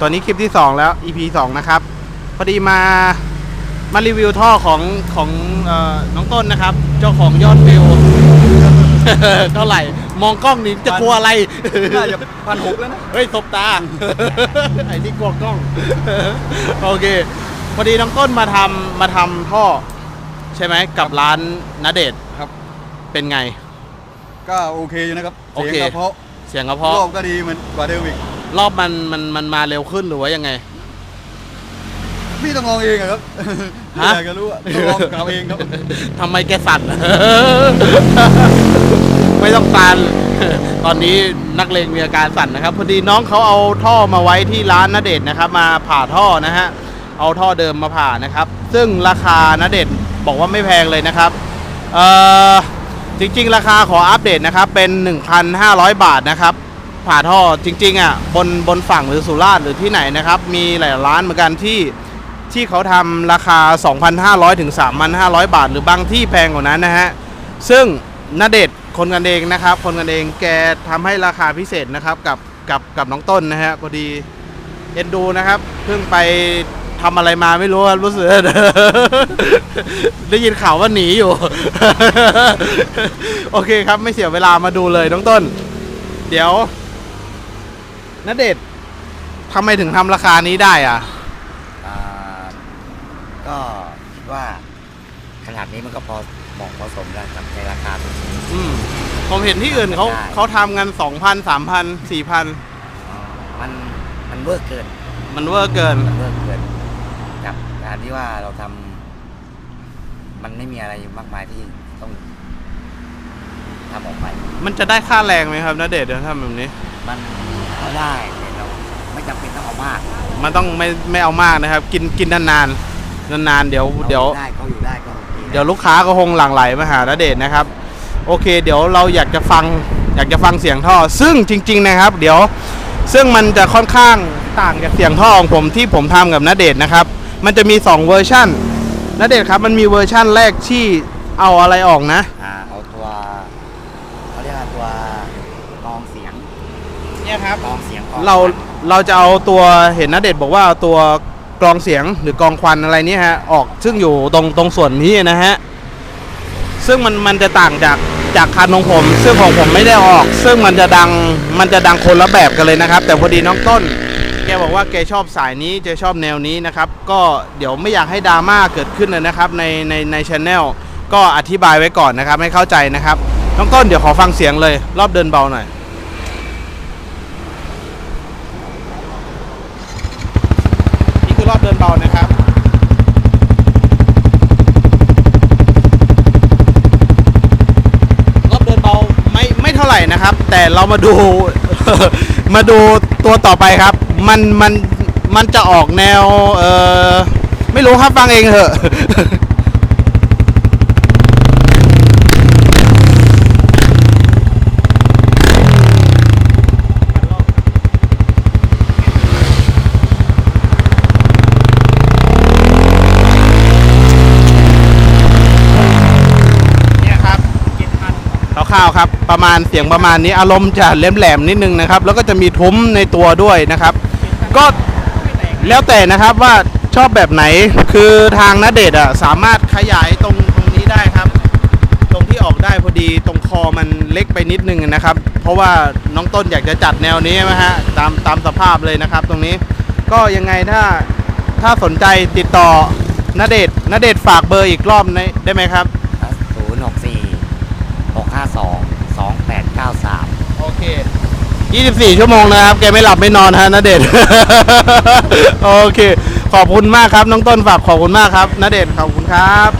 ตัวนี้คลิปที่ 2 แล้ว EP 2 นะครับ พอดีมามารีวิวท่อของของเออน้องต้นนะครับ เจ้าของยอดวิวเท่าไหร่ มองกล้องนี่จะกลัวอะไรน่าจะพันหกแล้วนะ เฮ้ยตบตา ไอ้นี่กลัวกล้อง โอเค พอดีน้องต้นมาทำมาทำท่อ ใช่ไหมกับร้านนาเดชน์ครับ เป็นไง ก็โอเคอยู่นะครับโอเคสียงกระเพาะเสียงกระรเพาะอบก็ดีเหมือนกว่าเดิมอีก รอบมันมันมันมาเร็วขึ้นหรือว่ายังไง พี่ต้องลองเองอะครับฮะ อยากจะรู้อะต้องลองขับเองครับ ทำไมแกสั่น ไม่ต้องสั่น ตอนนี้นักเลงมีอาการสั่นนะครับพอดีน้องเขาเอาท่อมาไว้ที่ร้านนเดชน์นะครับ มาผ่าท่อนะฮะเอาท่อเดิมมาผ่านะครับ ซึ่งราคานเดชน์บอกว่าไม่แพงเลยนะครับเอ่อจริง ๆ ราคาขออัปเดตนะครับเป็น 1,500 บาทนะครับ ผ่าท่อจริงๆอะบนบนฝั่งหรือสุราษฎร์หรือที่ไหนนะครับ มีหลายร้านเหมือนกันที่ที่เขาทำราคา 2,500ถึง3,500 บาท หรือบางที่แพงกว่านั้นนะฮะ ซึ่งนาเดชคนกันเองนะครับ คนกันเองแกทำให้ราคาพิเศษนะครับกับกับกับน้องต้นนะฮะพอดีเอ็นดูนะครับ เพิ่งไปทำอะไรมาไม่รู้รู้สึกได้ยินข่าวว่าหนีอยู่ โอเคครับไม่เสียเวลามาดูเลยน้องต้น เดี๋ยว นเดชน์ทำไมถึงทำราคานี้ได้อะ อ่าก็คิดว่าขนาดนี้มันก็พอเหมาะพอสมแล้วกับในราคาตรงนี้ อืมผมเห็นที่อื่นเขาได้ เขาทำกันสองพันสามพันสี่พันอ๋อมันมันเวอร์เกิน มันเวอร์เกิน มันเวอร์เกินกับการที่ว่าเราทำมันไม่มีอะไรมากมายที่ต้องทำออกไป มันจะได้ค่าแรงไหมครับนเดชน์ถ้าทำแบบนี้ มัน ก็ได้แต่เราไม่จำเป็นต้องเอามากมันต้องไม่ไม่เอามากนะครับ กินกินนานๆนานๆเดี๋ยวราเดี๋ยวได้เขาอยู่ได้ก็โอเคเดี๋ยวลูกค้าก็คงหลั่งไหลมาหานเดชน์นะครับ โอเค เดี๋ยวเราอยากจะฟังอยากจะฟังเสียงท่อ ซึ่งจริง ๆ นะครับ เดี๋ยวซึ่งมันจะค่อนข้างต่างจากเสียงท่อของผมที่ผมทำกับนเดชน์นะครับ มันจะมี 2 เวอร์ชันนเดชน์ครับมันมีเวอร์ชั่นแรกที่เอาอะไรออกนะอ่าเอาตัวเขาเรียกว่าตัวกรองเสียง เนี่ยครับกรองเสียงกองเราควันเราจะเอาตัวเห็นนเดชน์บอกว่าเอาตัวกรองเสียงหรือกรองควันอะไรเนี่ยฮะออกซึ่งอยู่ตรงตรงส่วนนี้นะฮะซึ่งมันมันจะต่างจากจากคันของผม ซึ่งของผมไม่ได้เอาออก ซึ่งมันจะดังมันจะดังคนละแบบกันเลยนะครับ แต่พอดีน้องต้น แกบอกว่าแกชอบสายนี้จะชอบแนวนี้นะครับ ก็เดี๋ยวไม่อยากให้ดราม่าเกิดขึ้นเลยนะครับ ในในในช anel ก็อธิบายไว้ก่อนนะครับให้เข้าใจนะครับน้องต้นเดี๋ยวขอฟังเสียงเลย รอบเดินเบาหน่อย นี่คือรอบ เดินเบานะครับรอบเดินเบาไม่ไม่เท่าไหร่นะครับ แต่เรามาดูมาดูตัวต่อไปครับ มันมันมันจะออกแนวเออไม่รู้ครับฟังเองเถอะ ร่าวๆครับ ประมาณเสียงประมาณนี้อารมณ์จะแหลมๆนิดนึงนะครับ แล้วก็จะมีทุ้มในตัวด้วยนะครับ ก็แล้วแต่นะครับว่าชอบแบบไหนคือทางนาเดชอะสามารถขยายตรงตรงนี้ได้ครับ ตรงที่ออกได้พอดีตรงคอมันเล็กไปนิดนึงนะครับ เพราะว่าน้องต้นอยากจะจัดแนวนี้ใช่ไหมฮะตามตามสภาพเลยนะครับ ตรงนี้ก็ยังไงถ้าถ้าสนใจติดต่อนาเดชนาเดชฝากเบอร์อีกรอบได้ได้ไหมครับศูนย์ 652 2893 โอเค 24 ชั่วโมงนะครับ แกไม่หลับไม่นอนฮะนาเดชน์ โอเค ขอบคุณมากครับ น้องต้นฝากขอบคุณมากครับนาเดชน์ขอบคุณครับ